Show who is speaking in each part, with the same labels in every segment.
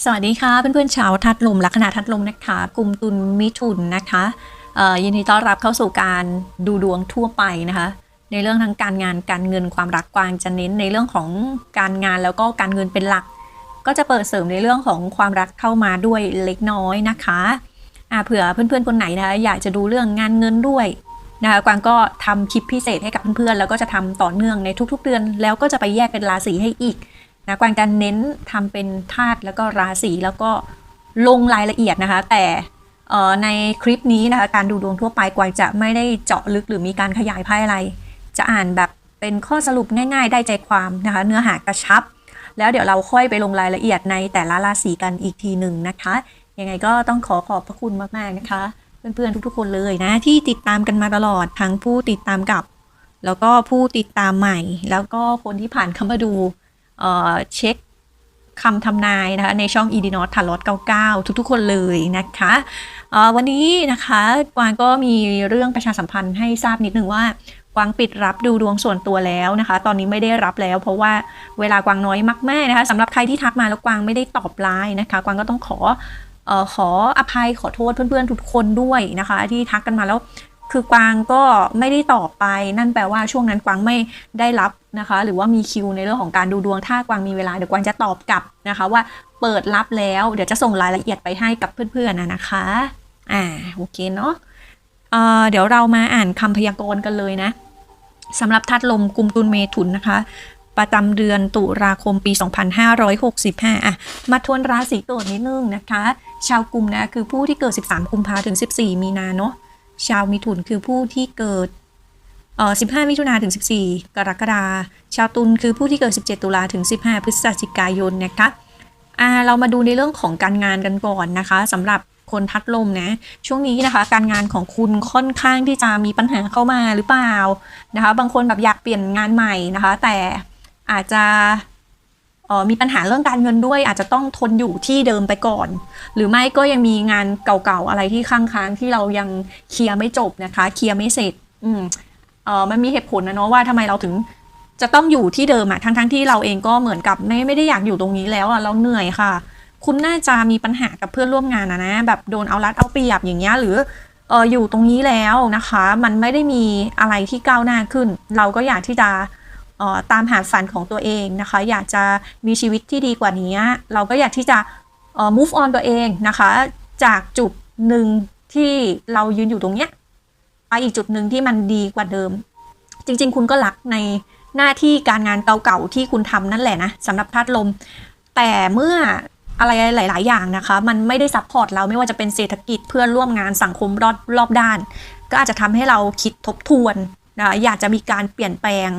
Speaker 1: สวัสดีค่ะเพื่อนๆชาวทัดลมลัคนาทัดลมนะคะกลุ่มตุลมิถุนนะคะยินดีต้อนรับเข้าสู่การดูดวงทั่วไปนะคะ ในเรื่องทั้งการงานการเงินความรักกวางจะเน้นในเรื่องของการงานแล้วก็การเงินเป็นหลัก ก็จะเปิดเสริมในเรื่องของความรักเข้ามาด้วยเล็กน้อยนะคะอ่าเผื่อเพื่อนๆคนไหนนะคะอยากจะดูเรื่องงานเงินด้วยนะคะกวางก็ทำคลิปพิเศษให้กับเพื่อนๆแล้วก็จะทำต่อเนื่องในทุกๆเดือน แล้วก็จะไปแยกเป็นราศีให้อีก นะกวางจะเน้นทำเป็นธาตุแล้วก็ราศีแล้วก็ลงรายละเอียดนะคะ แต่ในคลิปนี้นะคะการดูดวงทั่วไปกวางจะไม่ได้เจาะลึกหรือมีการขยายไพ่อะไร จะอ่านแบบเป็นข้อสรุปง่าย ๆ ได้ใจความนะคะ เนื้อหากระชับ แล้วเดี๋ยวเราค่อยไปลงรายละเอียดในแต่ละราศีกันอีกทีหนึ่งนะคะ ยังไงก็ต้องขอขอบพระคุณมากๆนะคะ เพื่อนๆทุกๆคนเลยนะ ที่ติดตามกันมาตลอดทั้งผู้ติดตามเกับ แล้วก็ผู้ติดตามใหม่ แล้วก็คนที่ผ่านเข้ามาดู เช็คคำทำนายนะคะในช่อง e d n o t ทารอต99 ทุกๆ คนเลยนะคะวันนี้นะคะกวางก็มีเรื่องประชาสัมพันธ์ให้ทราบนิดนึงว่ากวางปิดรับดูดวงส่วนตัวแล้วนะคะ ตอนนี้ไม่ได้รับแล้ว เพราะว่าเวลากวางน้อยมากๆนะคะสำหรับใครที่ทักมาแล้วกวางไม่ได้ตอบไลน์นะคะ กวางก็ต้องขออขออภัยขอโทษเพื่อนๆทุกคนด้วยนะคะ ที่ทักกันมาแล้ว คือกวางก็ไม่ได้ตอบไป นั่นแปลว่าช่วงนั้นกวางไม่ได้รับนะคะ หรือว่ามีคิวในเรื่องของการดูดวงถ้ากวางมีเวลาเดี๋ยวกวางจะตอบกลับนะคะ ว่าเปิดรับแล้วเดี๋ยวจะส่งรายละเอียดไปให้กับเพื่อนๆนะนะคะอ่าโอเคเนาะเอ่อเดี๋ยวเรามาอ่านคำพยากรณ์กันเลยนะสำหรับทัดลมกุมตุลเมถุนนะคะ ประจำเดือนตุลาคมปี 2565 อะ มาทวนราศีตัวนิดนึงนะคะ ชาวกุมนะ คือผู้ที่เกิด 13 กุมภาถึง 14 มีนาเนาะ ชาวมิถุนคือผู้ที่เกิดเอ่อ15 มิถุนาถึง 14 กรกฎาคมชาวตุลคือผู้ที่เกิด 17 ตุลาถึง 15 พฤศจิกายนนะคะอ่าเรามาดูในเรื่องของการงานกันก่อนนะคะสำหรับคนทัดลมนะ ช่วงนี้นะคะการงานของคุณค่อนข้างที่จะมีปัญหาเข้ามาหรือเปล่านะคะ บางคนแบบอยากเปลี่ยนงานใหม่นะคะ แต่อาจจะ มีปัญหาเรื่องการเงินด้วย อาจจะต้องทนอยู่ที่เดิมไปก่อน หรือไม่ก็ยังมีงานเก่าๆอะไรที่ค้างค้างๆที่เรายังเคลียร์ไม่จบนะคะเคลียร์ไม่เสร็จ อืมเออมันมีเหตุผลนะเนาะว่าทำไมเราถึงจะต้องอยู่ที่เดิมอะทั้งๆที่เราเองก็เหมือนกับไม่ไม่ได้อยากอยู่ตรงนี้แล้วอะเราเหนื่อยค่ะ คุณน่าจะมีปัญหากับเพื่อนร่วมงานนะนะ แบบโดนเอารัดเอาเปรียบอย่างเงี้ยหรือเอออยู่ตรงนี้แล้วนะคะ มันไม่ได้มีอะไรที่ก้าวหน้าขึ้น เราก็อยากที่จะ ตามหาฝันของตัวเองนะคะ อยากจะมีชีวิตที่ดีกว่านี้ เราก็อยากที่จะ move on ตัวเองนะคะ จากจุดหนึ่งที่เรายืนอยู่ตรงเนี้ยไปอีกจุดหนึ่งที่มันดีกว่าเดิม จริง ๆ คุณก็รักในหน้าที่การงานเก่าๆที่คุณทำนั่นแหละนะสำหรับธาตุลม แต่เมื่ออะไรหลาย ๆ อย่างนะคะ มันไม่ได้ซัพพอร์ตเราไม่ว่าจะเป็นเศรษฐกิจเพื่อนร่วมงานสังคมรอบรอบด้าน ก็อาจจะทำให้เราคิดทบทวนนะอยากจะมีการเปลี่ยนแปลง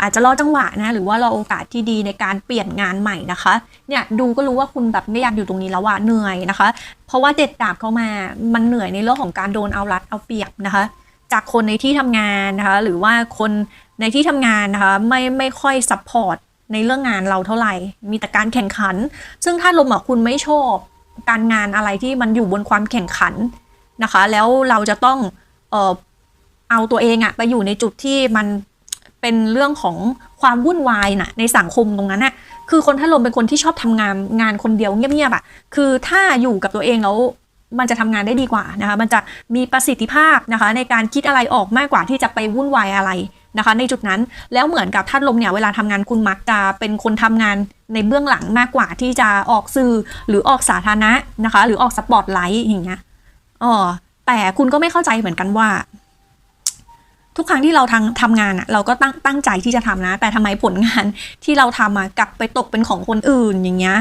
Speaker 1: อาจจะรอจังหวะนะหรือว่ารอโอกาสที่ดีในการเปลี่ยนงานใหม่นะคะเนี่ยดูก็รู้ว่าคุณแบบไม่อยากอยู่ตรงนี้แล้วว่าเหนื่อยนะคะ เพราะว่าเด็ดดาบเข้ามามันเหนื่อยในเรื่องของการโดนเอารัดเอาเปรียบนะคะ จากคนในที่ทำงานนะคะหรือว่าคนในที่ทำงานนะคะไม่ไม่ค่อยซัพพอร์ตในเรื่องงานเราเท่าไหร่ มีแต่การแข่งขัน ซึ่งถ้าลมอะคุณไม่ชอบการงานอะไรที่มันอยู่บนความแข่งขันนะคะ แล้วเราจะต้องเออเอาตัวเองอะไปอยู่ในจุดที่มัน เป็นเรื่องของความวุ่นวายน่ะในสังคมตรงนั้นน่ะคือคนถ้าลมเป็นคนที่ชอบทำงานงานคนเดียวเงียบๆอะคือถ้าอยู่กับตัวเองแล้วมันจะทำงานได้ดีกว่านะคะมันจะมีประสิทธิภาพนะคะ ในการคิดอะไรออกมากกว่าที่จะไปวุ่นวายอะไรนะคะ ในจุดนั้นแล้วเหมือนกับท่านลมเนี่ยเวลาทำงานคุณมักจะเป็นคนทำงานในเบื้องหลังมากกว่าที่จะออกสื่อหรือออกสาธารณะนะคะ หรือออกสปอตไลท์อย่างเงี้ยอ๋อแต่คุณก็ไม่เข้าใจเหมือนกันว่า ทุกครั้งที่เราทำทำงานอะเราก็ตั้งตั้งใจที่จะทำนะ แต่ทำไมผลงานที่เราทำอะกลับไปตกเป็นของคนอื่นอย่างเงี้ย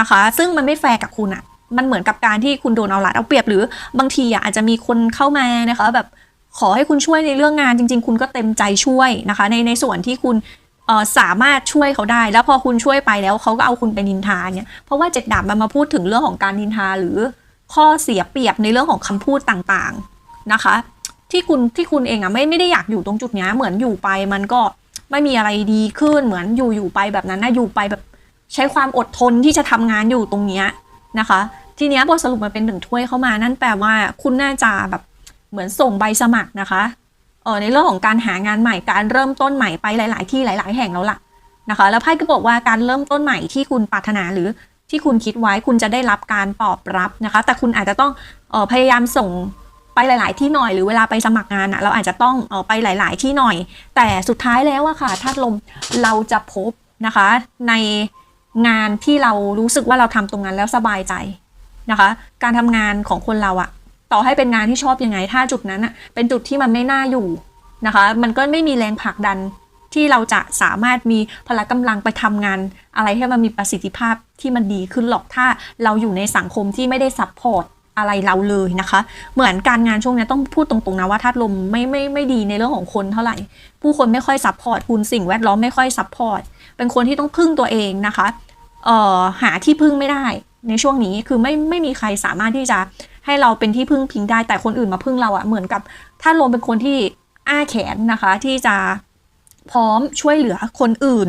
Speaker 1: นะคะ ซึ่งมันไม่แฟร์กับคุณอะมันเหมือนกับการที่คุณโดนเอารัดเอาเปรียบหรือบางทีอะอาจจะมีคนเข้ามานะคะ แบบขอให้คุณช่วยในเรื่องงานจริง ๆ คุณก็เต็มใจช่วยนะคะ ในในส่วนที่คุณสามารถช่วยเขาได้ แล้วพอคุณช่วยไปแล้วเขาก็เอาคุณไปนินทาเนี่ยเพราะว่าเจ็ดดาบมันมาพูดถึงเรื่องของการนินทาหรือข้อเสียเปรียบในเรื่องของคำพูดต่างๆนะคะ ที่คุณที่คุณเองอะไม่ไม่ได้อยากอยู่ตรงจุดเนี้ยเหมือนอยู่ไปมันก็ไม่มีอะไรดีขึ้นเหมือนอยู่อยู่ไปแบบนั้นนะอยู่ไปแบบใช้ความอดทนที่จะทำงานอยู่ตรงเนี้ยนะคะ ทีเนี้ยบทสรุปมันเป็นหนึ่งถ้วยเข้ามานั่นแปลว่าคุณน่าจะแบบเหมือนส่งใบสมัครนะคะเออในเรื่องของการหางานใหม่การเริ่มต้นใหม่ไปหลาย ๆ ที่หลาย ๆ แห่งแล้วล่ะนะคะ แล้วไพ่ก็บอกว่าการเริ่มต้นใหม่ที่คุณปรารถนาหรือที่คุณคิดไว้คุณจะได้รับการตอบรับนะคะ แต่คุณอาจจะต้องออพยายามส่ง ไปหลาย ๆ ที่หน่อยหรือเวลาไปสมัครงานอะเราอาจจะต้องเออไปหลาย ๆ ที่หน่อย แต่สุดท้ายแล้วอะค่ะธาตุลมเราจะพบนะคะ ในงานที่เรารู้สึกว่าเราทำตรงนั้นแล้วสบายใจนะคะ การทำงานของคนเราอะต่อให้เป็นงานที่ชอบยังไง ถ้าจุดนั้นอะเป็นจุดที่มันไม่น่าอยู่นะคะ มันก็ไม่มีแรงผลักดันที่เราจะสามารถมีพละกำลังไปทำงานอะไรให้มันมีประสิทธิภาพที่มันดีขึ้นหรอกถ้าเราอยู่ในสังคมที่ไม่ได้ซัพพอร์ต อะไรเราเลยนะคะ เหมือนการงานช่วงนี้ต้องพูดตรงๆนะว่าธาตุลมไม่ไม่ไม่ดีในเรื่องของคนเท่าไหร่ ผู้คนไม่ค่อยซัพพอร์ตคุณสิ่งแวดล้อมไม่ค่อยซัพพอร์ตเป็นคนที่ต้องพึ่งตัวเองนะคะเอ่อหาที่พึ่งไม่ได้ในช่วงนี้คือไม่ไม่มีใครสามารถที่จะให้เราเป็นที่พึ่งพิงได้แต่คนอื่นมาพึ่งเราอะเหมือนกับธาตุลมเป็นคนที่อ้าแขนนะคะที่จะพร้อมช่วยเหลือคนอื่น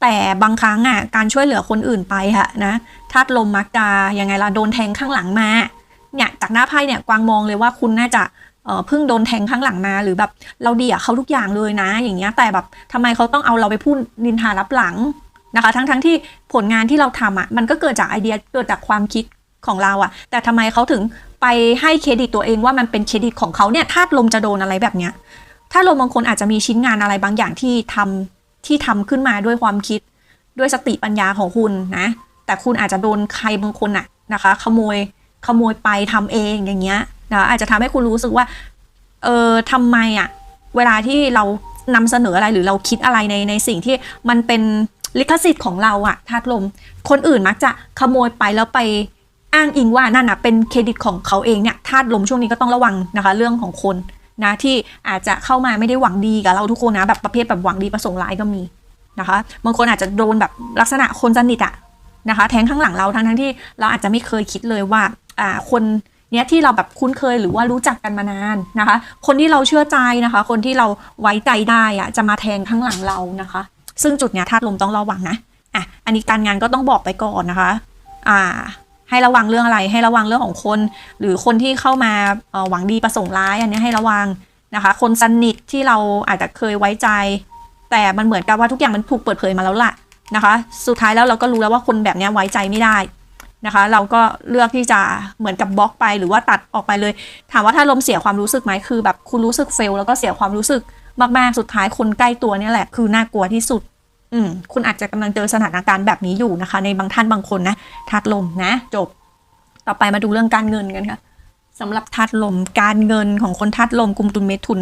Speaker 1: แต่บางครั้งอะการช่วยเหลือคนอื่นไปค่ะนะธาตุลมมักจะยังไงล่ะโดนแทงข้างหลังมาเนี่ยจากหน้าไพ่เนี่ยกวางมองเลยว่าคุณน่าจะเออเพิ่งโดนแทงข้างหลังมาหรือแบบเราดีอะเขาทุกอย่างเลยนะ อย่างเงี้ยแต่แบบทำไมเขาต้องเอาเราไปพูดนินทารับหลังนะคะ ทั้งทั้งที่ผลงานที่เราทำอะมันก็เกิดจากไอเดียเกิดจากความคิดของเราอะแต่ทำไมเขาถึงไปให้เครดิตตัวเองว่ามันเป็นเครดิตของเขาเนี่ยธาตุลมจะโดนอะไรแบบเนี้ยถ้าลมบางคนอาจจะมีชิ้นงานอะไรบางอย่างที่ทำ ที่ทำขึ้นมาด้วยความคิดด้วยสติปัญญาของคุณนะ แต่คุณอาจจะโดนใครบางคนน่ะนะคะ ขโมยขโมยไปทำเองอย่างเงี้ยนะอาจจะทำให้คุณรู้สึกว่า เออทำไมอะเวลาที่เรานำเสนออะไรหรือเราคิดอะไรในในสิ่งที่มันเป็นลิขสิทธิ์ของเราอะธาตุลม คนอื่นมักจะขโมยไปแล้วไปอ้างอิงว่านั่นอะเป็นเครดิตของเขาเองเนี่ยธาตุลมช่วงนี้ก็ต้องระวังนะคะ เรื่องของคน นะที่อาจจะเข้ามาไม่ได้หวังดีกับเราทุกคนนะแบบประเภทแบบหวังดีประสงค์ร้ายก็มีนะคะบางคนอาจจะโดนแบบลักษณะคนสนิทอะนะคะ แทงข้างหลังเราทั้งทั้งที่เราอาจจะไม่เคยคิดเลยว่าอ่าคนเนี้ยที่เราแบบคุ้นเคยหรือว่ารู้จักกันมานานนะคะ คนที่เราเชื่อใจนะคะ คนที่เราไว้ใจได้อะจะมาแทงข้างหลังเรานะคะ ซึ่งจุดเนี้ยธาตุลมต้องระวังนะอะอันนี้การงานก็ต้องบอกไปก่อนนะคะ อ่า ให้ระวังเรื่องอะไร ให้ระวังเรื่องของคน หรือคนที่เข้ามาหวังดีประสงค์ร้ายอันนี้ให้ระวังนะคะ คนสนิทที่เราอาจจะเคยไว้ใจ แต่มันเหมือนกับว่าทุกอย่างมันถูกเปิดเผยมาแล้วล่ะนะคะ สุดท้ายแล้วเราก็รู้แล้วว่าคนแบบนี้ไว้ใจไม่ได้นะคะ เราก็เลือกที่จะเหมือนกับบล็อกไปหรือว่าตัดออกไปเลย ถามว่าถ้าลมเสียความรู้สึกไหมคือแบบคุณรู้สึกเฟลแล้วก็เสียความรู้สึกมากๆ สุดท้ายคนใกล้ตัวนี่แหละคือน่ากลัวที่สุด คุณอาจจะกำลังเจอสถานการณ์แบบนี้อยู่นะคะ ในบางท่านบางคนนะทัดลมนะ จบ ต่อไปมาดูเรื่องการเงินกันค่ะสำหรับทัดลมการเงินของคนทัดลมกลุ่มตุนเมทุน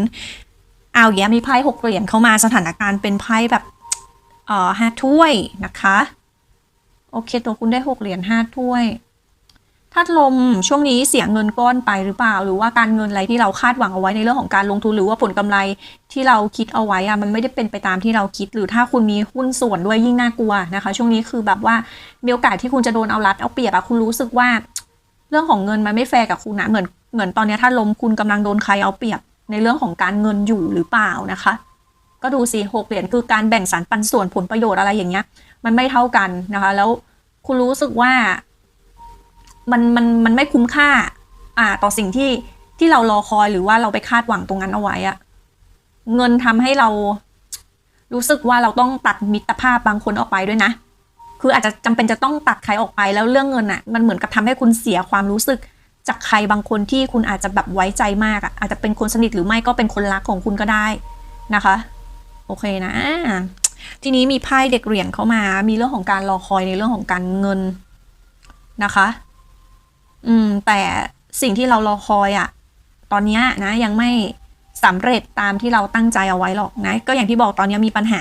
Speaker 1: เอาแย้มมีไพ่หกเหรียญเข้ามาสถานการณ์เป็นไพ่แบบเอ่อห้าถ้วยนะคะ โอเค ตัวคุณได้หกเหรียญห้าถ้วย ธาตุลมช่วงนี้เสียเงินก้อนไปหรือเปล่า หรือว่าการเงินอะไรที่เราคาดหวังเอาไว้ในเรื่องของการลงทุนหรือว่าผลกำไรที่เราคิดเอาไว้อะมันไม่ได้เป็นไปตามที่เราคิด หรือถ้าคุณมีหุ้นส่วนด้วยยิ่งน่ากลัวนะคะ ช่วงนี้คือแบบว่ามีโอกาสที่คุณจะโดนเอารัดเอาเปรียบอะคุณรู้สึกว่า เรื่องของเงินมันไม่แฟร์กับคุณนะเหมือนเหมือนตอนนี้ถ้าลมคุณกำลังโดนใครเอาเปรียบในเรื่องของการเงินอยู่หรือเปล่านะคะ ก็ดูสิหกเหรียญคือการแบ่งสรรปันส่วนผลประโยชน์อะไรอย่างเงี้ย มันไม่เท่ากันนะคะ แล้วคุณรู้สึกว่า มันมันมันไม่คุ้มค่า อ่า ต่อสิ่งที่ที่เรารอคอยหรือว่าเราไปคาดหวังตรงนั้นเอาไว้อะเงินทำให้เรารู้สึกว่าเราต้องตัดมิตรภาพบางคนออกไปด้วยนะ คืออาจจะจำเป็นจะต้องตัดใครออกไปแล้วเรื่องเงินอะมันเหมือนกับทำให้คุณเสียความรู้สึกจากใครบางคนที่คุณอาจจะแบบไว้ใจมากอะอาจจะเป็นคนสนิทหรือไม่ก็เป็นคนรักของคุณก็ได้นะคะ โอเคนะ ทีนี้มีไพ่เด็กเหรียญเข้ามา มีเรื่องของการรอคอยในเรื่องของการเงินนะคะ อืม แต่สิ่งที่เรารอคอยอะตอนนี้นะ ยังไม่สำเร็จตามที่เราตั้งใจเอาไว้หรอกนะ ก็อย่างที่บอกตอนนี้มีปัญหา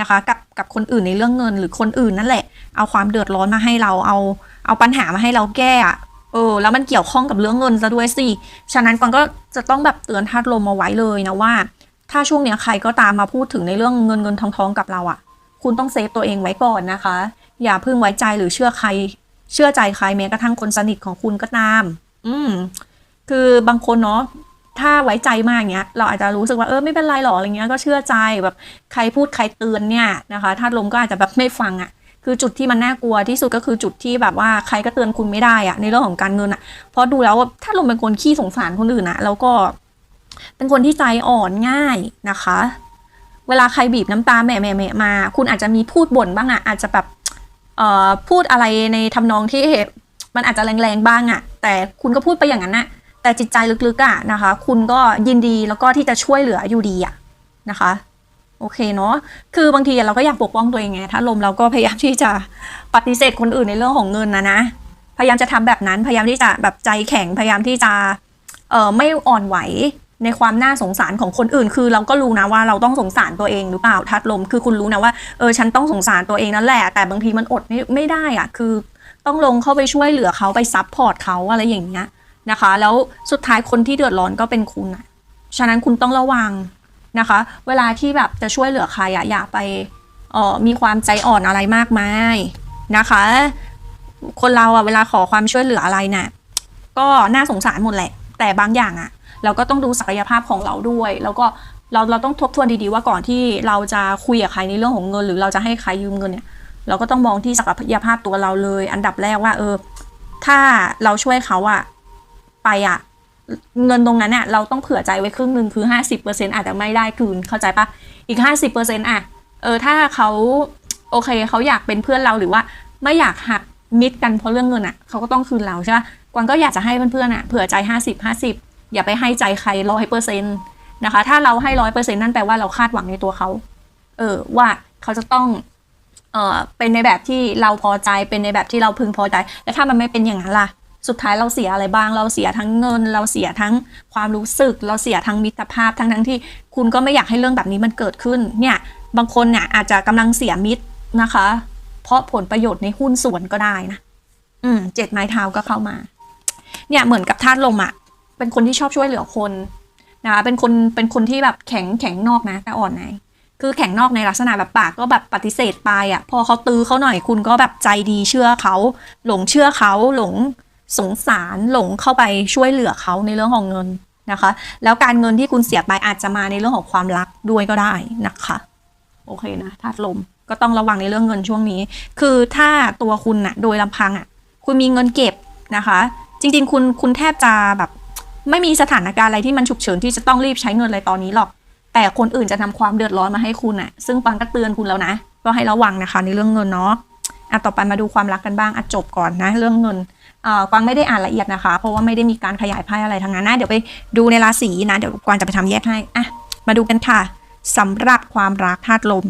Speaker 1: นะคะ กับกับคนอื่นในเรื่องเงิน หรือคนอื่นนั่นแหละ เอาความเดือดร้อนมาให้เราเอาเอาปัญหามาให้เราแก้อะเออแล้วมันเกี่ยวข้องกับเรื่องเงินซะด้วยสิฉะนั้นกวางก็จะต้องแบบเตือนธาตุลมเอาไว้เลยนะว่า ถ้าช่วงเนี้ยใครก็ตามมาพูดถึงในเรื่องเงินเงินทองทองกับเราอะ่ะ คุณต้องเซฟตัวเองไว้ก่อนนะคะ อย่าพิ่งไว้ใจหรือเชื่อใคร เชื่อใจใครแม้กระทั่งคนสนิทของคุณก็ตาม อืม คือบางคนเนาะถ้าไว้ใจมากเงี้ย เราอาจจะรู้สึกว่าเออไม่เป็นไรหรอกอะไรเงี้ยก็เชื่อใจแบบใครพูดใครเตือนเนี่ยนะคะธาตุลมก็อาจจะแบบไม่ฟังอะ่ะ คือจุดที่มันน่ากลัวที่สุดก็คือจุดที่แบบว่าใครก็เตือนคุณไม่ได้อะในเรื่องของการเงินอะเพราะดูแล้วว่าถ้าลมเป็นคนขี้สงสารคนอื่นอะแล้วก็เป็นคนที่ใจอ่อนง่ายนะคะ เวลาใครบีบน้ำตาแหม่แหม่แม่มา คุณอาจจะมีพูดบ่นบ้างอะอาจจะแบบ พูดอะไรในทำนองที่มันอาจจะแรงๆบ้างอะแต่คุณก็พูดไปอย่างนั้นนะแต่จิตใจลึกๆอะนะคะ คุณก็ยินดีแล้วก็ที่จะช่วยเหลืออยู่ดีอะนะคะโอเคเนาะ คือบางทีเราก็อยากปกป้องตัวเองไง ถ้าลมเราก็พยายามที่จะปฏิเสธคนอื่นในเรื่องของเงินนะนะ พยายามจะทำแบบนั้น พยายามที่จะแบบใจแข็ง พยายามที่จะ เอ่อ ไม่อ่อนไหว ในความน่าสงสารของคนอื่น คือเราก็รู้นะว่าเราต้องสงสารตัวเองหรือเปล่าทัดลม คือคุณรู้นะว่าเออฉันต้องสงสารตัวเองนั่นแหละ แต่บางทีมันอดไม่ไม่ได้อะคือต้องลงเข้าไปช่วยเหลือเขาไปซับพอร์ตเขาอะไรอย่างเงี้ยนะคะ แล้วสุดท้ายคนที่เดือดร้อนก็เป็นคุณอะฉะนั้นคุณต้องระวังนะคะ เวลาที่แบบจะช่วยเหลือใครอะอย่าไปเออมีความใจอ่อนอะไรมากมายนะคะ คนเราอะเวลาขอความช่วยเหลืออะไรนี่ยก็น่าสงสารหมดแหละ แต่บางอย่างอะ เราก็ต้องดูศักยภาพของเราด้วย แล้วก็เราเราต้องทบทวนดีๆว่าก่อนที่เราจะคุยกับใครในเรื่องของเงิน หรือเราจะให้ใครยืมเงินเนี่ย เราก็ต้องมองที่ศักยภาพตัวเราเลย อันดับแรกว่า เออ ถ้าเราช่วยเขาอะไปอะเงินตรงนั้นเนี่ยเราต้องเผื่อใจไว้ครึ่งหนึ่งคือห้าสิบเปอร์เซ็นอาจจะไม่ได้คืนเข้าใจปะอีกห้าสิบเปอร์เซ็นอะเออถ้าเขาโอเคเขาอยากเป็นเพื่อนเราหรือว่า ไม่อยากหักมิดกันเพราะเรื่องเงินอะเขาก็ต้องคืนเราใช่ปะกวางก็อยากจะให้เพื่อนๆอะเผื่อใจห้าสิบห้าสิบ อย่าไปให้ใจใครร้อยเปอร์เซ็นต์นะคะ ถ้าเราให้ร้อยเปอร์เซ็นต์นั่นแปลว่าเราคาดหวังในตัวเขา เออ ว่าเขาจะต้อง เอ่อเป็นในแบบที่เราพอใจ เป็นในแบบที่เราพึงพอใจ แล้วถ้ามันไม่เป็นอย่างนั้นล่ะ สุดท้ายเราเสียอะไรบ้าง เราเสียทั้งเงิน เราเสียทั้งความรู้สึก เราเสียทั้งมิตรภาพ ทั้งทั้งที่ คุณก็ไม่อยากให้เรื่องแบบนี้มันเกิดขึ้น เนี่ย บางคนเนี่ยอาจจะกำลังเสียมิตรนะคะ เพราะผลประโยชน์ในหุ้นส่วนก็ได้นะ อืม เจ็ดไม้เท้าก็เข้ามา เนี่ย เหมือนกับธาตุลมอะ เป็นคนที่ชอบช่วยเหลือคนนะเป็นคนเป็นคนที่แบบแข็งแข็งนอกนะแต่อ่อนในคือแข็งนอกในลักษณะแบบปากก็แบบปฏิเสธไปอะ พอเขาตื้อเขาหน่อยคุณก็แบบใจดีเชื่อเขา หลงเชื่อเขาหลงสงสารหลงเข้าไปช่วยเหลือเขาในเรื่องของเงินนะคะ แล้วการเงินที่คุณเสียไปอาจจะมาในเรื่องของความรักด้วยก็ได้นะคะโอเคนะธาตุลมก็ต้องระวังในเรื่องเงินช่วงนี้ คือถ้าตัวคุณน่ะโดยลำพังอะคุณมีเงินเก็บนะคะ จริง ๆ คุณคุณแทบจะแบบ ไม่มีสถานการณ์อะไรที่มันฉุกเฉินที่จะต้องรีบใช้เงินอะไรตอนนี้หรอก แต่คนอื่นจะทำความเดือดร้อนมาให้คุณอะซึ่งปังก็เตือนคุณแล้วนะ ก็ให้ระวังนะคะในเรื่องเงินเนาะอะต่อไปมาดูความรักกันบ้างอะจบก่อนนะเรื่องเงินอ่ากวางไม่ได้อ่านละเอียดนะคะ เพราะว่าไม่ได้มีการขยายไพ่อะไรทั้งนั้นนะเดี๋ยวไปดูในราศีนะ เดี๋ยวกวางจะไปทำแยกให้อะมาดูกันค่ะสำหรับความรักธาตุลม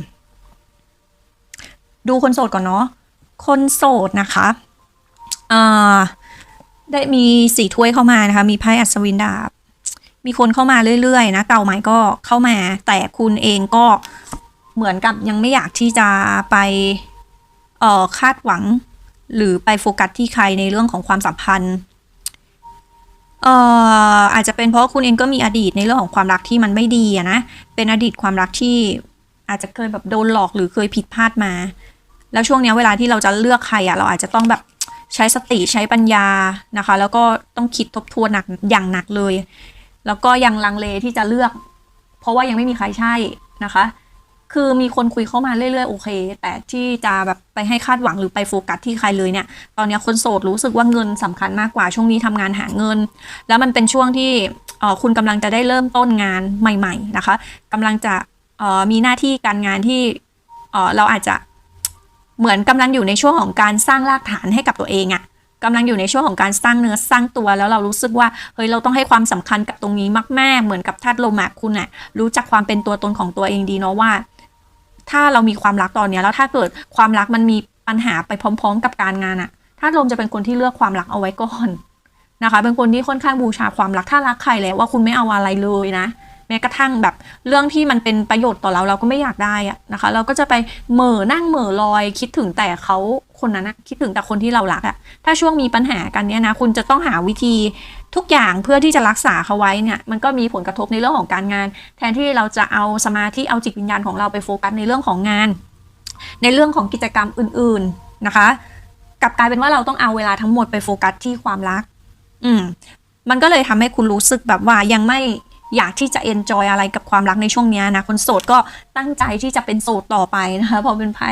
Speaker 1: ดูคนโสดก่อนเนาะคนโสดนะคะอ่า ได้มีสี่ถ้วยเข้ามานะคะ มีไพ่อัศวินดาบ มีคนเข้ามาเรื่อยๆนะ เก่าใหม่ก็เข้ามา แต่คุณเองก็เหมือนกับยังไม่อยากที่จะไปเอ่อคาดหวัง หรือไปโฟกัสที่ใครในเรื่องของความสัมพันธ์เอ่ออาจจะเป็นเพราะคุณเองก็มีอดีตในเรื่องของความรักที่มันไม่ดีนะ เป็นอดีตความรักที่อาจจะเคยแบบโดนหลอกหรือเคยผิดพลาดมา แล้วช่วงนี้เวลาที่เราจะเลือกใครอะเราอาจจะต้องแบบ ใช้สติใช้ปัญญานะคะ แล้วก็ต้องคิดทบทวนหนักอย่างหนักเลย แล้วก็ยังลังเลที่จะเลือก เพราะว่ายังไม่มีใครใช่นะคะ คือมีคนคุยเข้ามาเรื่อยๆโอเค แต่ที่จะแบบไปให้คาดหวังหรือไปโฟกัสที่ใครเลยเนี่ย ตอนนี้คนโสดรู้สึกว่าเงินสำคัญมากกว่าช่วงนี้ทำงานหาเงิน แล้วมันเป็นช่วงที่คุณกำลังจะได้เริ่มต้นงานใหม่ ๆ นะคะกำลังจะมีหน้าที่การงานที่เราอาจจะ เหมือนกำลังอยู่ในช่วงของการสร้างรากฐานให้กับตัวเองอะกำลังอยู่ในช่วงของการสร้างเนื้อสร้างตัวแล้วเรารู้สึกว่าเฮ้ยเราต้องให้ความสำคัญกับตรงนี้มากๆเหมือนกับธาตุลมอะคุณอะรู้จักความเป็นตัวตนของตัวเองดีเนาะว่า ถ้าเรามีความรักตอนเนี้ยแล้วถ้าเกิดความรักมันมีปัญหาไปพร้อม ๆ กับการงานอะธาตุลมจะเป็นคนที่เลือกความรักเอาไว้ก่อนนะคะ เป็นคนที่ค่อนข้างบูชาความรักถ้ารักใครแล้วว่าคุณไม่เอาอะไรเลยนะ แม้กระทั่งแบบเรื่องที่มันเป็นประโยชน์ต่อเราเราก็ไม่อยากได้อะนะคะ เราก็จะไปเหม่อนั่งเหม่อลอย คิดถึงแต่เขาคนนั้นนะคิดถึงแต่คนที่เรารักอะถ้าช่วงมีปัญหากันเนี่ยนะคุณจะต้องหาวิธีทุกอย่างเพื่อที่จะรักษาเขาไว้เนี่ยมันก็มีผลกระทบในเรื่องของการงาน แทนที่เราจะเอาสมาธิเอาจิตวิญญาณของเราไปโฟกัสในเรื่องของงาน ในเรื่องของกิจกรรมอื่น ๆนะคะกลับกลายเป็นว่าเราต้องเอาเวลาทั้งหมดไปโฟกัสที่ความรัก อืม มันก็เลยทำให้คุณรู้สึกแบบว่ายังไม่ อยากที่จะเอนจอยอะไรกับความรักในช่วงนี้นะ คนโสดก็ตั้งใจที่จะเป็นโสดต่อไปนะคะพอเป็นไพ่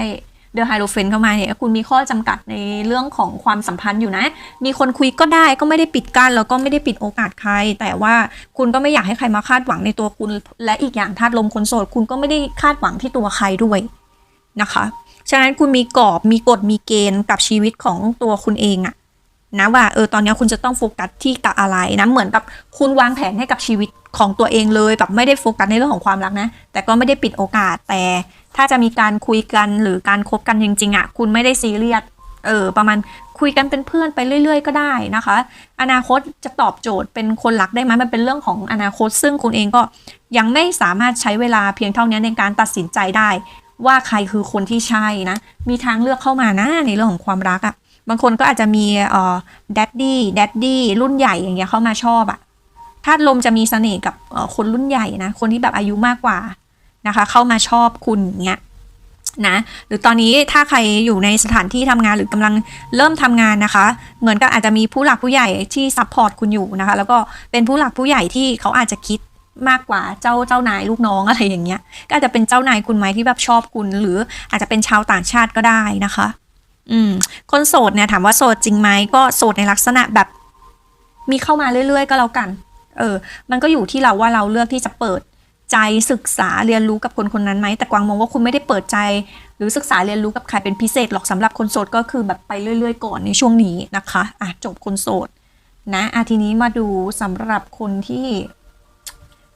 Speaker 1: เดอะไฮโลเฟนเข้ามาเนี่ยคุณมีข้อจำกัดในเรื่องของความสัมพันธ์อยู่นะ มีคนคุยก็ได้ก็ไม่ได้ปิดกั้นแล้วก็ไม่ได้ปิดโอกาสใคร แต่ว่าคุณก็ไม่อยากให้ใครมาคาดหวังในตัวคุณ และอีกอย่างธาตุลมคนโสดคุณก็ไม่ได้คาดหวังที่ตัวใครด้วยนะคะ ฉะนั้นคุณมีกรอบมีกฎมีเกณฑ์กับชีวิตของตัวคุณเองอะ นะว่าเออตอนนี้คุณจะต้องโฟกัสที่กับอะไรนะเหมือนกับคุณวางแผนให้กับชีวิตของตัวเองเลยแบบไม่ได้โฟกัสในเรื่องของความรักนะ แต่ก็ไม่ได้ปิดโอกาสแต่ ถ้าจะมีการคุยกันหรือการคบกันจริงๆอะคุณไม่ได้ซีเรียสเออประมาณคุยกันเป็นเพื่อนไปเรื่อย ๆ ก็ได้นะคะ อนาคตจะตอบโจทย์เป็นคนรักได้ไหมมันเป็นเรื่องของอนาคต ซึ่งคุณเองก็ยังไม่สามารถใช้เวลาเพียงเท่านี้ในการตัดสินใจได้ ว่าใครคือคนที่ใช่นะ มีทางเลือกเข้ามานะในเรื่องของความรักอะ่ะ บางคนก็อาจจะมีเอ่อแดดดี้ดดดี้รุ่นใหญ่อย่างเงี้ยเข้ามาชอบอะ่ะธาตุลมจะมีเสน่ห์กับคนรุ่นใหญ่นะ คนที่แบบอายุมากกว่านะคะ เข้ามาชอบคุณอย่างเงี้ยนะหรือตอนนี้ถ้าใครอยู่ในสถานที่ทำงานหรือกำลังเริ่มทำงานนะคะ เหมือนกับอาจจะมีผู้หลักผู้ใหญ่ที่ซัพพอร์ตคุณอยู่นะคะ แล้วก็เป็นผู้หลักผู้ใหญ่ที่เขาอาจจะคิดมากกว่าเจ้าเจ้านายลูกน้องอะไรอย่างเงี้ย ก็อาจจะเป็นเจ้านายคุณไหมที่แบบชอบคุณ หรืออาจจะเป็นชาวต่างชาติก็ได้นะคะ อืม คนโสดเนี่ยถามว่าโสดจริงไหมก็โสดในลักษณะแบบ มีเข้ามาเรื่อยๆ ก็แล้วกัน เออ มันก็อยู่ที่เราว่าเราเลือกที่จะเปิดใจศึกษาเรียนรู้กับคนคนนั้นไหมแต่กวางมองว่าคุณไม่ได้เปิดใจ หรือศึกษาเรียนรู้กับใครเป็นพิเศษหรอกสำหรับคนโสดก็คือแบบไปเรื่อย ๆ ก่อนในช่วงนี้นะคะอะจบคนโสดนะอาทีนี้มาดูสำหรับคนที่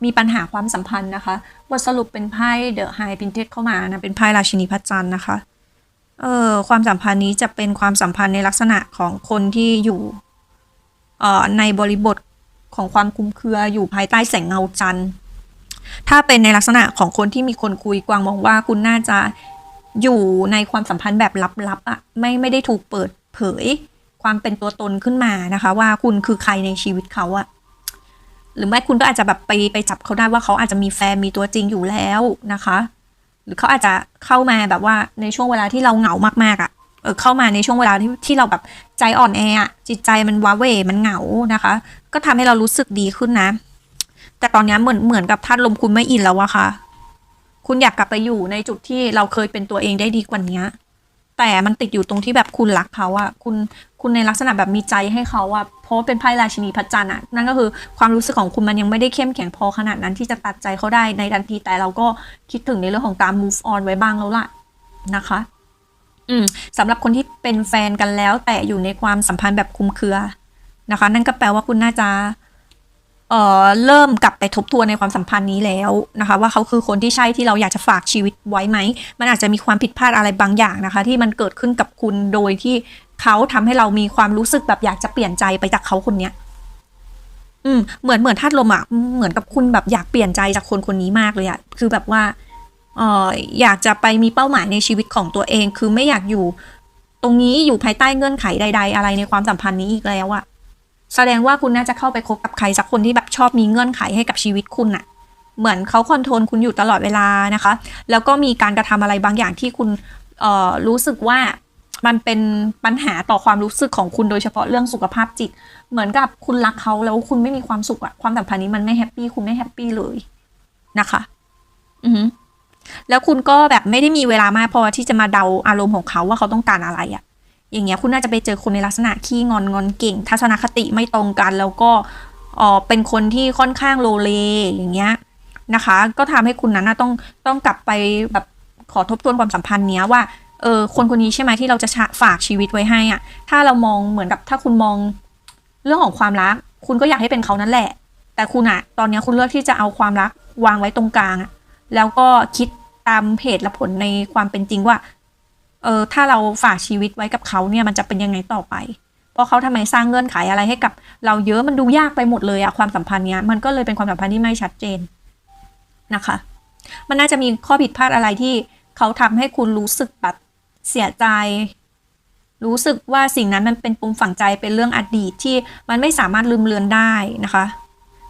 Speaker 1: มีปัญหาความสัมพันธ์นะคะ บทสรุปเป็นไพ่เดอะไฮพินเทสเข้ามานะ เป็นไพ่ราชินีพระจันทร์นะคะ เออความสัมพันธ์นี้จะเป็นความสัมพันธ์ในลักษณะของคนที่อยู่เอ่อในบริบทของความคลุมเครืออยู่ภายใต้แสงเงาจันทร์ ถ้าเป็นในลักษณะของคนที่มีคนคุยกวางมองว่าคุณน่าจะอยู่ในความสัมพันธ์แบบลับๆอะ่ะไม่ไม่ได้ถูกเปิดเผย ความเป็นตัวตนขึ้นมานะคะ ว่าคุณคือใครในชีวิตเขาอะหรือไม่คุณก็อาจจะแบบไปไปจับเขาได้ว่าเขาอาจจะมีแฟนมีตัวจริงอยู่แล้วนะคะ หรือเขาอาจจะเข้ามาแบบว่าในช่วงเวลาที่เราเหงามากๆอะ่ะเออเข้ามาในช่วงเวลาที่ที่เราแบบใจอ่อนแออะจิตใจมันว้าเหวมันเหงานะคะ ก็ทำให้เรารู้สึกดีขึ้นนะ แต่ตอนนี้เหมือนเหมือนกับธาตุลมคุณไม่อินแล้วอะค่ะ คุณอยากกลับไปอยู่ในจุดที่เราเคยเป็นตัวเองได้ดีกว่านี้ แต่มันติดอยู่ตรงที่แบบคุณรักเขาอะคุณคุณในลักษณะแบบมีใจให้เขาอะเพราะเป็นไพ่ราชินีพระจันทร์อะนั่นก็คือความรู้สึกของคุณมันยังไม่ได้เข้มแข็งพอขนาดนั้นที่จะตัดใจเขาได้ในทันทีแต่เราก็คิดถึงในเรื่องของการ move on ไว้บ้างแล้วล่ะนะคะ อืมสำหรับคนที่เป็นแฟนกันแล้ว แต่อยู่ในความสัมพันธ์แบบคุมเครือนะคะ นั่นก็แปลว่าคุณน่าจะ เอ่อเริ่มกลับไปทบทวนในความสัมพันธ์นี้แล้วนะคะ ว่าเขาคือคนที่ใช่ที่เราอยากจะฝากชีวิตไว้ไหม มันอาจจะมีความผิดพลาดอะไรบางอย่างนะคะ ที่มันเกิดขึ้นกับคุณโดยที่เขาทำให้เรามีความรู้สึกแบบอยากจะเปลี่ยนใจไปจากเขาคนเนี้ยอืมเหมือนเหมือนธาตุลมอะเหมือนกับคุณแบบอยากเปลี่ยนใจจากคนคนนี้มากเลยอะคือแบบว่าเอ่ออยากจะไปมีเป้าหมายในชีวิตของตัวเอง คือไม่อยากอยู่ ตรงนี้อยู่ภายใต้เงื่อนไขใด ๆ อะไรในความสัมพันธ์นี้อีกแล้วอะ แสดงว่าคุณน่าจะเข้าไปคบกับใครสักคนที่แบบชอบมีเงื่อนไขให้กับชีวิตคุณน่ะเหมือนเขาคอนโทรลคุณอยู่ตลอดเวลานะคะ แล้วก็มีการกระทำอะไรบางอย่างที่คุณเอ่อรู้สึกว่ามันเป็นปัญหาต่อความรู้สึกของคุณโดยเฉพาะเรื่องสุขภาพจิต เหมือนกับคุณรักเขาแล้วคุณไม่มีความสุขอะความสัมพันธ์นี้มันไม่แฮปปี้คุณไม่แฮปปี้เลยนะคะ อือฮึแล้วคุณก็แบบไม่ได้มีเวลามากพอที่จะมาเดาอารมณ์ของเขาว่าเขาต้องการอะไรอะ อย่างเงี้ยคุณน่าจะไปเจอคนในลักษณะขี้งอนงอนเก่ง ทัศนคติไม่ตรงกันแล้วก็เออเป็นคนที่ค่อนข้างโลเลอย่างเงี้ยนะคะ ก็ทำให้คุณนั้นต้องต้องกลับไปแบบขอทบทวนความสัมพันธ์เนี้ยว่าเออคนคนนี้ใช่ไหมที่เราจะฝากชีวิตไว้ให้อะถ้าเรามองเหมือนกับถ้าคุณมองเรื่องของความรัก คุณก็อยากให้เป็นเขานั่นแหละ แต่คุณอะตอนนี้คุณเลือกที่จะเอาความรักวางไว้ตรงกลางอะแล้วก็คิดตามเหตุและผลในความเป็นจริงว่า เออถ้าเราฝากชีวิตไว้กับเขาเนี่ยมันจะเป็นยังไงต่อไป เพราะเขาทำไมสร้างเงื่อนไขอะไรให้กับ เราเยอะมันดูยากไปหมดเลยอะความสัมพันธ์เนี้ยมันก็เลยเป็นความสัมพันธ์ที่ไม่ชัดเจนนะคะ มันน่าจะมีข้อผิดพลาดอะไรที่เขาทำให้คุณรู้สึกแบบเสียใจ รู้สึกว่าสิ่งนั้นมันเป็นปมฝังใจเป็นเรื่องอดีตที่มันไม่สามารถลืมเลือนได้นะคะ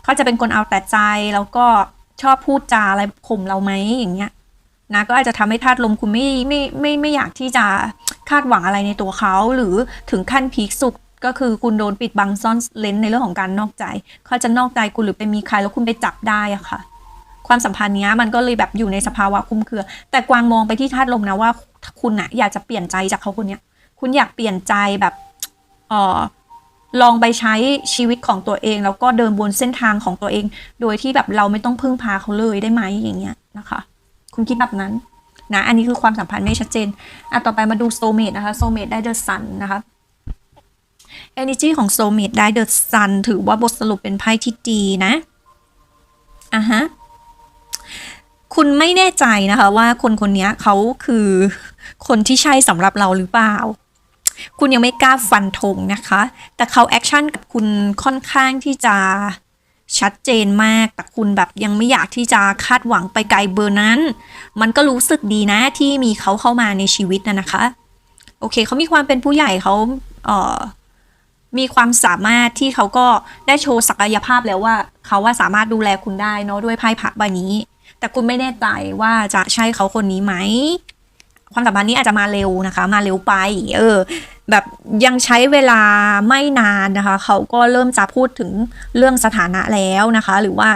Speaker 1: เขาจะเป็นคนเอาแต่ใจแล้วก็ชอบพูดจาอะไรข่มเราไหมอย่างเงี้ย นะก็อาจจะทำให้ธาตุลมคุณไม่ไม่ไม่ไม่อยากที่จะคาดหวังอะไรในตัวเขา หรือถึงขั้นพีคสุดก็คือคุณโดนปิดบังซ่อนเลนในเรื่องของการนอกใจ เขาจะนอกใจคุณหรือไปมีใครแล้วคุณไปจับได้อะค่ะ ความสัมพันธ์เนี้ยมันก็เลยแบบอยู่ในสภาวะคลุมเครือ แต่กวางมองไปที่ธาตุลมนะว่าคุณอะอยากจะเปลี่ยนใจจากเขาคนเนี้ยคุณอยากเปลี่ยนใจแบบเออลองไปใช้ชีวิตของตัวเอง แล้วก็เดินบนเส้นทางของตัวเอง โดยที่แบบเราไม่ต้องพึ่งพาเขาเลยได้ไหมอย่างเงี้ยนะคะ คุณคิดแบบนั้นนะอันนี้คือความสัมพันธ์ไม่ชัดเจนอะต่อไปมาดูโซเม e นะคะโซเม e ได้เดอะซันนะคะ energy ของโซเม e ได้เดอะซันถือว่าบทสรุปเป็นไพ่ที่ดีนะอะฮะคุณไม่แน่ใจนะคะว่าคนคนนี้เขาคือคนที่ใช่สำหรับเราหรือเปล่า คุณยังไม่กล้าฟันธงนะคะ แต่เขาแอคชั่นกับคุณค่อนข้างที่จะ ชัดเจนมาก แต่คุณแบบยังไม่อยากที่จะคาดหวังไปไกลเบอร์นั้น มันก็รู้สึกดีนะที่มีเขาเข้ามาในชีวิตนะนะคะ โอเคเขามีความเป็นผู้ใหญ่เขาเอ่อมีความสามารถที่เขาก็ได้โชว์ศักยภาพแล้วว่า เขาว่าสามารถดูแลคุณได้เนาะด้วยไพ่พระใบนี้ แต่คุณไม่แน่ใจว่าจะใช่เขาคนนี้ไหม ความสัมพันธ์นี้อาจจะมาเร็วนะคะ มาเร็วไป เออ แบบยังใช้เวลาไม่นานนะคะ เขาก็เริ่มจะพูดถึงเรื่องสถานะแล้วนะคะ หรือว่า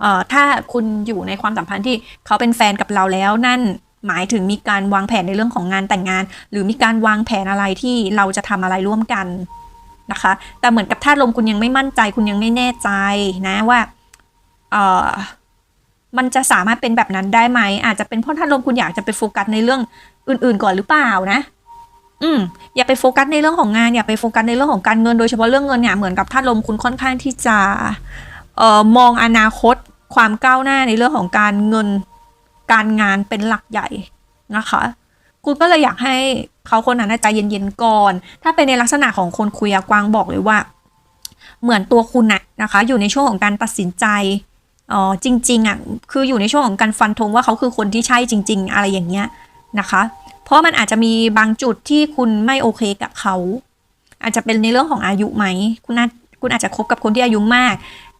Speaker 1: เอ่อถ้าคุณอยู่ในความสัมพันธ์ที่เขาเป็นแฟนกับเราแล้วนั่นหมายถึงมีการวางแผนในเรื่องของงานแต่งงาน หรือมีการวางแผนอะไรที่เราจะทำอะไรร่วมกันนะคะ แต่เหมือนกับธาลมคุณยังไม่มั่นใจ คุณยังไม่แน่ใจนะว่าเอ่อมันจะสามารถเป็นแบบนั้นได้ไหมอาจจะเป็นเพราะท่านลมคุณอยากจะไปโฟกัสในเรื่องอื่น ๆ ก่อนหรือเปล่านะ อืมอย่าไปโฟกัสในเรื่องของงานอย่าไปโฟกัสในเรื่องของการเงินโดยเฉพาะเรื่องเงินเนี่ยเหมือนกับท่านลมคุณค่อนข้างที่จะเอ่อมองอนาคตความก้าวหน้าในเรื่องของการเงินการงานเป็นหลักใหญ่นะคะ คุณก็เลยอยากให้เขาคนนั้นใจเย็นๆก่อน ถ้าเป็นในลักษณะของคนคุยอะกวางบอกเลยว่า เหมือนตัวคุณน่ะนะคะ อยู่ในช่วงของการตัดสินใจอ๋อจริงๆอะคืออยู่ในช่วงของการฟันธงว่าเขาคือคนที่ใช่จริง ๆ อะไรอย่างเงี้ยนะคะ เพราะมันอาจจะมีบางจุดที่คุณไม่โอเคกับเขา อาจจะเป็นในเรื่องของอายุไหม คุณอาคุณอาจจะคบกับคนที่อายุมาก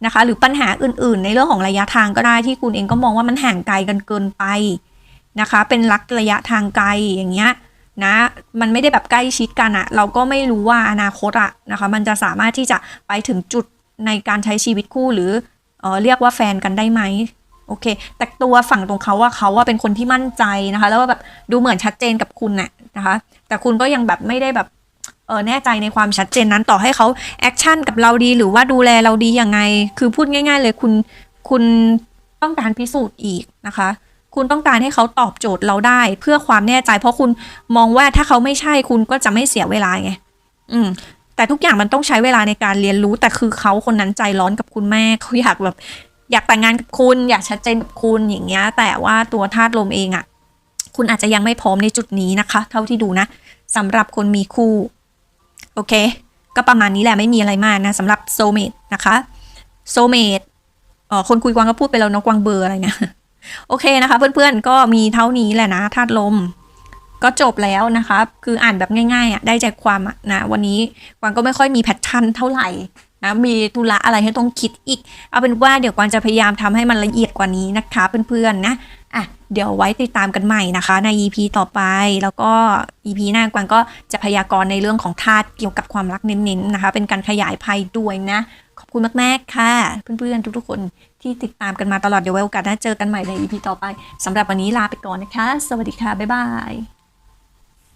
Speaker 1: นะคะ หรือปัญหาอื่น ๆ ในเรื่องของระยะทางก็ได้ที่คุณเองก็มองว่ามันห่างไกลกันเกินไปนะคะ เป็นรักระยะทางไกลอย่างเงี้ยนะมันไม่ได้แบบใกล้ชิดกันอะเราก็ไม่รู้ว่าอนาคตอะนะคะ มันจะสามารถที่จะไปถึงจุดในการใช้ชีวิตคู่หรือเออเรียกว่าแฟนกันได้ไหม โอเค แต่ตัวฝั่งตรงเขาว่าเขาว่าเป็นคนที่มั่นใจนะคะ แล้วว่าแบบดูเหมือนชัดเจนกับคุณน่ะนะคะ แต่คุณก็ยังแบบไม่ได้แบบเออแน่ใจในความชัดเจนนั้นต่อให้เขาแอคชั่นกับเราดีหรือว่าดูแลเราดียังไง คือพูดง่าย ๆ เลยคุณคุณต้องการพิสูจน์อีกนะคะ คุณต้องการให้เขาตอบโจทย์เราได้ เพื่อความแน่ใจ เพราะคุณมองว่าถ้าเขาไม่ใช่คุณก็จะไม่เสียเวลาไงอืมแต่ทุกอย่างมันต้องใช้เวลาในการเรียนรู้แต่คือเขาคนนั้นใจร้อนกับคุณแม่เขาอยากแบบ อยากแต่งงานกับคุณ อยากชัดเจนกับคุณอย่างเงี้ย แต่ว่าตัวธาตุลมเองอะ่ะ คุณอาจจะยังไม่พร้อมในจุดนี้นะคะ เท่าที่ดูนะสำหรับคนมีคู่ โอเค ก็ประมาณนี้แหละไม่มีอะไรมากนะสำหรับโซเมดนะคะโซเมดอ๋อคนคุยกวางก็พูดไปแล้วนาะกวางเบอร์อะไรเนี่ยโอเคนะคะ เพื่อนๆก็มีเท่านี้แหละนะธาตุลม ก็จบแล้วนะคะ คืออ่านแบบง่ายๆอะได้ใจความอะนะวันนี้กวางก็ไม่ค่อยมีแพทเทิร์นเท่าไหร่ นะมีธุระอะไรให้ต้องคิดอีก เอาเป็นว่าเดี๋ยวกวางจะพยายามทำให้มันละเอียดกว่านี้นะคะ เพื่อนๆนะอะเดี๋ยวไว้ติดตามกันใหม่นะคะ ใน EP ต่อไปแล้วก็ EP หน้ากวางก็จะพยากรณ์ในเรื่องของธาตุเกี่ยวกับความรักเน้นๆนะคะ เป็นการขยายภัยด้วยนะ ขอบคุณมากๆค่ะ เพื่อนๆทุกๆคนที่ติดตามกันมาตลอดเดี๋ยวไว้โอกาสหน้าเจอกันใหม่ใน EP ต่อไปสำหรับวันนี้ลาไปก่อนนะคะ สวัสดีค่ะบ๊ายบาย